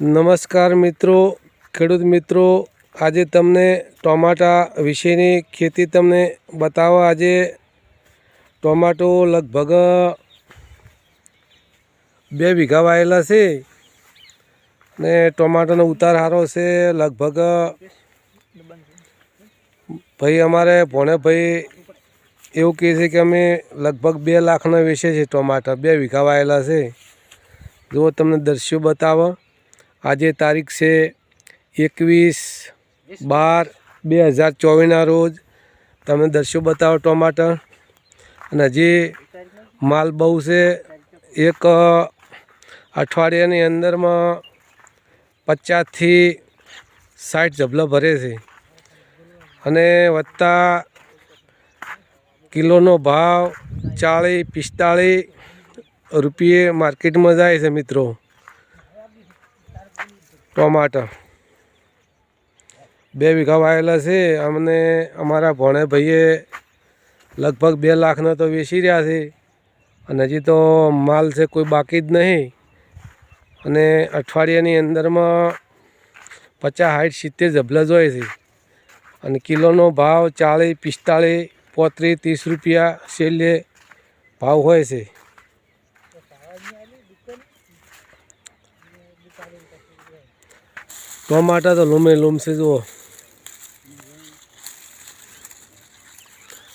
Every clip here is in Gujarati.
નમસ્કાર મિત્રો, ખેડૂત મિત્રો. આજે તમને ટોમાટા વિશેની ખેતી તમને બતાવવા. આજે ટોમાટો લગભગ બે વીઘા વાયેલા છે ને ટોમાટોનો ઉતાર સારો છે. લગભગ ભાઈ, અમારે ભોણે ભાઈ એવું કહે છે કે અમે લગભગ બે લાખના વેચે છીએ ટોમાટા. બે વીઘા વાયેલા છે. જુઓ, તમને દર્શ્યો બતાવો. આજે તારીખ છે એકવીસ બાર બે હજાર ચોવીસના રોજ. તમે દૃશ્યો બતાવો ટમાટર. અને હજી માલ બહુ છે, એક અઠવાડિયાની અંદરમાં પચાસથી સાઠ જબલા ભરે છે. અને વત્તા કિલોનો ભાવ ચાળીસ પિસ્તાળીસ રૂપિયે માર્કેટમાં જાય છે મિત્રો. ટમાટર બે વીઘા વાયેલા છે. અમને અમારા ભણે ભાઈએ લગભગ બે લાખના તો વેચી રહ્યા છે. અને હજી તો માલ છે કોઈ બાકી જ નહીં. અને અઠવાડિયાની અંદરમાં પચાસ સાઠ સિત્તેર જબલા હોય છે. અને કિલોનો ભાવ ચાળીસ, પિસ્તાળીસ, પોત્રીસ, ત્રીસ રૂપિયા છેલ્લે ભાવ હોય છે. ટમાટા તો લૂમે લૂમ છે જુઓ.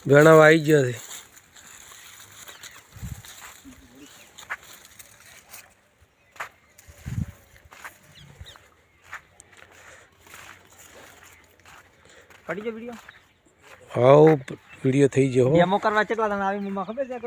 ઘણા આવી ગયા છે. પડી ગયો વીડિયો હાવ વીડિયો થઈ ગયો ડેમો કરવા કેટલા તને આવી મમ્મા ખબર છે